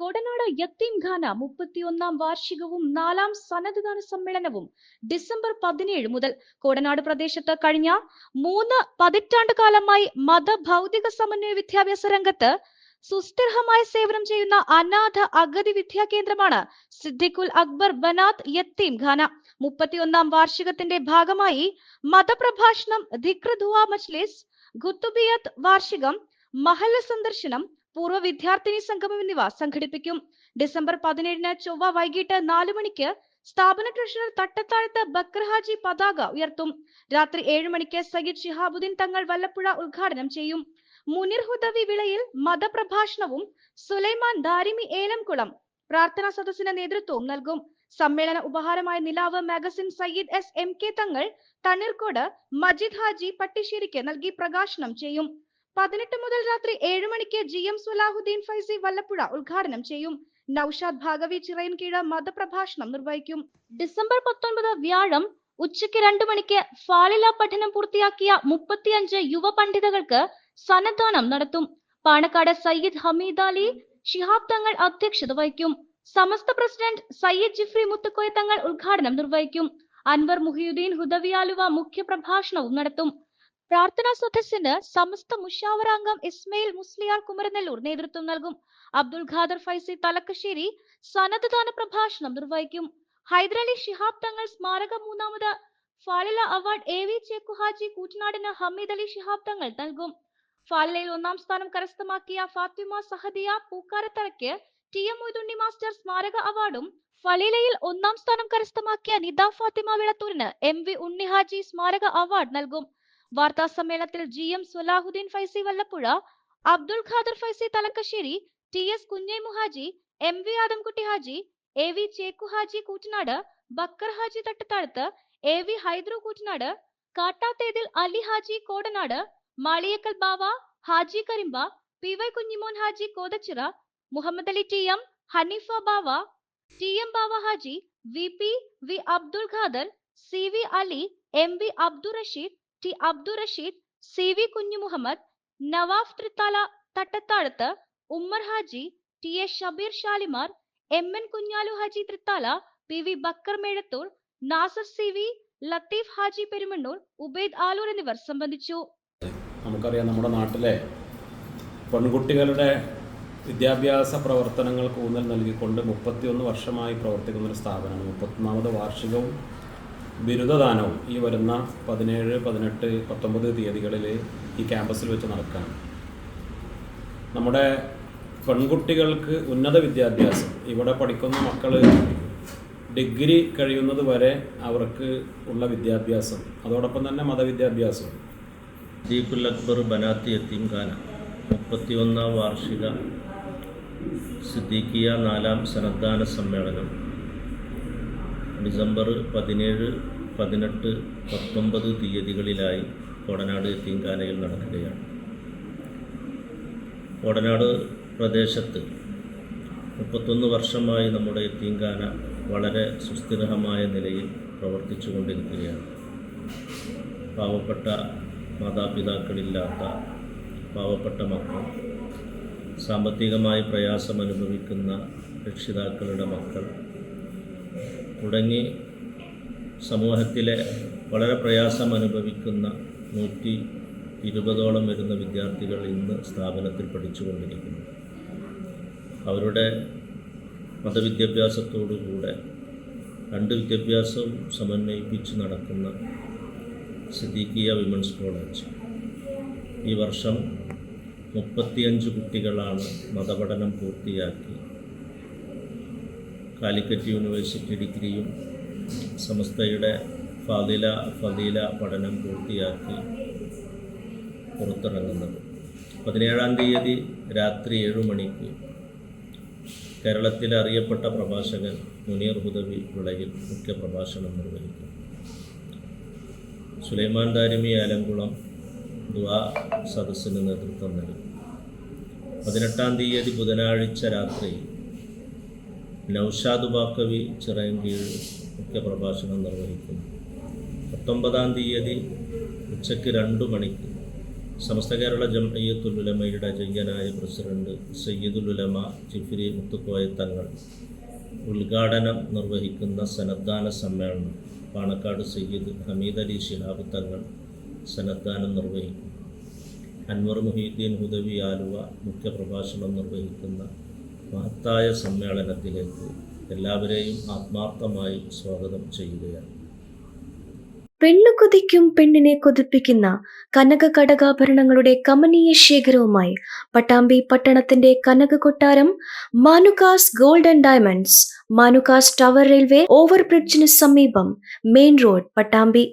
കോടനാട് യത്തീംഖാന മുപ്പത്തിയൊന്നാം വാർഷികവും നാലാം സന്നദ്ധദാന സമ്മേളനവും ഡിസംബർ പതിനേഴ് മുതൽ കൊടനാട് പ്രദേശത്ത് കഴിഞ്ഞ മൂന്ന് പതിറ്റാണ്ട് കാലമായി മത ഭൗതിക സമന്വയ വിദ്യാഭ്യാസ രംഗത്ത് സുസ്ഥിരമായ സേവനം ചെയ്യുന്ന അനാഥ അഗതി വിദ്യാ കേന്ദ്രമാണ് സിദ്ദിഖുൽ അക്ബർ ബനാത് യത്തീം ഖാന. മുപ്പത്തിയൊന്നാം വാർഷികത്തിന്റെ ഭാഗമായി മതപ്രഭാഷണം ധിക്ർ ദുആ മജ്ലിസ് ഖുത്തുബിയത്ത് വാർഷികം മഹല്ല സന്ദർശനം പൂർവ വിദ്യാർത്ഥിനി സംഗമം എന്നിവ സംഘടിപ്പിക്കും. ഡിസംബർ പതിനേഴിന് ചൊവ്വ വൈകിട്ട് നാലു മണിക്ക് സ്ഥാപന ട്രഷറർ തട്ടത്താഴത്ത് ബക്രഹാജി ഹാജി പതാക ഉയർത്തും. രാത്രി ഏഴ് മണിക്ക് സയ്യിദ് ഷിഹാബുദ്ദീൻ തങ്ങൾ വല്ലപ്പുഴ ഉദ്ഘാടനം ചെയ്യും. മുനിർ ഹുദവി വിളയിൽ മതപ്രഭാഷണവും സുലൈമാൻ ദാരിമി ഏലംകുളം പ്രാർത്ഥനാ സദസ്സിന് നേതൃത്വവും നൽകും. സമ്മേളന ഉപഹാരമായ Nilavu magazine Sayyid S M K Thangal Thanneerkode Majid Haji പട്ടിശ്ശേരിക്ക് നൽകി പ്രകാശനം ചെയ്യും. പതിനെട്ട് മുതൽ രാത്രി ഏഴ് മണിക്ക് ജി എം സുലാഹുദ്ദീൻ ഫൈസി വല്ലപ്പുഴ ഉദ്ഘാടനം ചെയ്യും. നൌഷാദ് ഭാഗവി ചിറയൻകീഴ് മതപ്രഭാഷണം നിർവഹിക്കും. ഡിസംബർ പത്തൊൻപത് വ്യാഴം ഉച്ചയ്ക്ക് രണ്ടു മണിക്ക് ഫാലില പഠനം പൂർത്തിയാക്കിയ മുപ്പത്തിയഞ്ച് യുവ പണ്ഡിതകൾക്ക് സന്നദ്ധാനം നടത്തും. പാണക്കാട് സയ്യിദ് ഹമീദ് അലി ഷിഹാബ് തങ്ങൾ അധ്യക്ഷത വഹിക്കും. സമസ്ത പ്രസിഡന്റ് സയ്യിദ് ജിഫ്രി മുത്തുക്കോയ തങ്ങൾ ഉദ്ഘാടനം നിർവഹിക്കും. അൻവർ മുഹിയുദ്ദീൻ ഹുദവിയാലുവ മുഖ്യ പ്രഭാഷണവും നടത്തും. പ്രാർത്ഥനാ സദസ്സിന് സമസ്ത മുഷാവറാംഗം ഇസ്മയിൽ മുസ്ലിയാർ കുമരനെല്ലൂർ നേതൃത്വം നൽകും. അബ്ദുൽ ഖാദർ ഫൈസി തലക്കശ്ശേരി സന്നദ്ധദാന പ്രഭാഷണം നിർവഹിക്കും. ഹൈദരലി ഷിഹാബ് തങ്ങൾ സ്മാരക മൂന്നാമത് Falila award A V Chekkuhaji കൂറ്റനാടിന് Hameed Ali Shihab Thangal നൽകും. ഫാലിലയിൽ ഒന്നാം സ്ഥാനം കരസ്ഥമാക്കിയ ഫാത്തിമ സഹദിയ പൂക്കാരത്തറയ്ക്ക് ടി എം മൊയ്തുണ്ണി മാസ്റ്റർ സ്മാരക അവാർഡും ഫലീലയിൽ ഒന്നാം സ്ഥാനം കരസ്ഥമാക്കിയ നിദ ഫാത്തിമ വിളത്തൂരിന് എം വി ഉണ്ണിഹാജി സ്മാരക അവാർഡ് നൽകും. വാർത്താ സമ്മേളനത്തിൽ G M Sulahuddeen Faizy Vallappuzha Abdul Khader Faizy Thalakkassery T S Kunjai Muhaji M V Adamkutty Haji A V Chekku Haji Koottanad Bakkar Haji Thattathazhath A V Hydru Koottanad Kattathethil Ali Haji Kodanad Maliyakkal Bava Haji Karimba P Y Kunjimon Haji Kothachira Muhammad Ali T M Haneefa Bava T M Bava Haji V P V Abdul Khader C V Ali M V Abdul Rasheed T Abdul Rasheed C V Kunju Muhammad Nawaf Thrithala Thattathazhath Ummer Haji T S Shabeer Shalimar M N Kunjalu Haji Thrithala P V Bakkar Mezhathur Nasar C V Latheef Haji Perumannur Ubaid Alur എന്നിവർ സംബന്ധിച്ചു. നമുക്കറിയാം നമ്മുടെ നാട്ടിലെ പെൺകുട്ടികളുടെ വിദ്യാഭ്യാസ പ്രവർത്തനങ്ങൾക്ക് ഊന്നൽ നൽകിക്കൊണ്ട് മുപ്പത്തിയൊന്ന് വർഷമായി പ്രവർത്തിക്കുന്ന ഒരു സ്ഥാപനമാണ്. മുപ്പത്തൊന്നാമത് വാർഷികവും ബിരുദദാനവും ഈ വരുന്ന പതിനേഴ് പതിനെട്ട് പത്തൊമ്പത് തീയതികളിൽ ഈ ക്യാമ്പസിൽ വെച്ച് നടക്കുകയാണ്. നമ്മുടെ പെൺകുട്ടികൾക്ക് ഉന്നത വിദ്യാഭ്യാസം ഇവിടെ പഠിക്കുന്ന മക്കൾ ഡിഗ്രി കഴിയുന്നത് വരെ അവർക്ക് ഉള്ള വിദ്യാഭ്യാസം അതോടൊപ്പം തന്നെ മതവിദ്യാഭ്യാസം. ദീപുൽ അക്ബർ ബനാത്തി യത്തീംഖാന മുപ്പത്തിയൊന്നാം വാർഷിക സിദ്ദീഖിയ നാലാം സന്നദ്ധാന സമ്മേളനം. ഡിസംബർ പതിനേഴ് പതിനെട്ട് പത്തൊമ്പത് തീയതികളിലായി കോടനാട് തീങ്കാനയിൽ നടക്കുകയാണ്. കോടനാട് പ്രദേശത്ത് മുപ്പത്തൊന്ന് വർഷമായി നമ്മുടെ തീങ്കാന വളരെ സുസ്ഥിരമായ നിലയിൽ പ്രവർത്തിച്ചു കൊണ്ടിരിക്കുകയാണ് പാവപ്പെട്ട മാതാപിതാക്കളില്ലാത്ത പാവപ്പെട്ട മക്കൾ സാമ്പത്തികമായി പ്രയാസം അനുഭവിക്കുന്ന രക്ഷിതാക്കളുടെ മക്കൾ തുടങ്ങി സമൂഹത്തിലെ വളരെ പ്രയാസം അനുഭവിക്കുന്ന നൂറ്റി ഇരുപതോളം വരുന്ന വിദ്യാർത്ഥികൾ ഇന്ന് സ്ഥാപനത്തിൽ പഠിച്ചുകൊണ്ടിരിക്കുന്നു. അവരുടെ മതവിദ്യാഭ്യാസത്തോടുകൂടെ രണ്ട് വിദ്യാഭ്യാസവും സമന്വയിപ്പിച്ച് നടക്കുന്ന സിദ്ദീഖിയ വിമൻസ് കോളേജ്. ഈ വർഷം മുപ്പത്തിയഞ്ച് കുട്ടികളാണ് മതപഠനം പൂർത്തിയാക്കി കാലിക്കറ്റ് യൂണിവേഴ്സിറ്റി ഡിഗ്രിയും സമസ്തയുടെ ഫതില ഫതില പഠനം പൂർത്തിയാക്കി പുറത്തിറങ്ങുന്നത്. പതിനേഴാം തീയതി രാത്രി ഏഴു മണിക്ക് കേരളത്തിലെ അറിയപ്പെട്ട പ്രഭാഷകൻ മുനീർ ഹുദവി വിളയിൽ മുഖ്യ പ്രഭാഷണം നിർവഹിക്കും. സുലൈമാൻ ദാരിമി ആലംകുളം ദ്വാ സദസ്സിന് നേതൃത്വം നൽകും. പതിനെട്ടാം തീയതി ബുധനാഴ്ച രാത്രി നൌഷാദ് ബാക്കവി ചിറയൻകീഴ് മുഖ്യ പ്രഭാഷണം നിർവഹിക്കുന്നു. പത്തൊമ്പതാം തീയതി ഉച്ചയ്ക്ക് രണ്ടു മണിക്ക് സമസ്ത കേരള ജംഇയ്യത്തുൽ അജയ്യനായ ജയ്യനായ പ്രസിഡന്റ് സയ്യിദുലുലമ ജിഫ്രി മുത്തുക്കോയ തങ്ങൾ ഉദ്ഘാടനം നിർവഹിക്കുന്ന സന്നദ്ധാന സമ്മേളനം പാണക്കാട് സയ്യിദ് ഹമീദ് അലി ശിഹാബ് തങ്ങൾ സന്നദ്ധാനം നിർവഹിക്കും അൻവർ മുഹീദ്ദീൻ ഹുദവി ആലുവ മുഖ്യപ്രഭാഷണം നിർവഹിക്കുന്ന മഹത്തായ സമ്മേളനത്തിലേക്ക് എല്ലാവരെയും ആത്മാർത്ഥമായി സ്വാഗതം ചെയ്യുകയാണ്. പെണ്ണു കൊതിക്കും പെണ്ണിനെ കൊതിപ്പിക്കുന്ന കനക കടകാഭരണങ്ങളുടെ കമനീയ ശേഖരവുമായി പട്ടാമ്പി പട്ടണത്തിന്റെ കനക കൊട്ടാരം Manukas gold and diamonds Manukas tower railway ഓവർബ്രിഡ്ജിന് സമീപം മെയിൻ റോഡ് പട്ടാമ്പി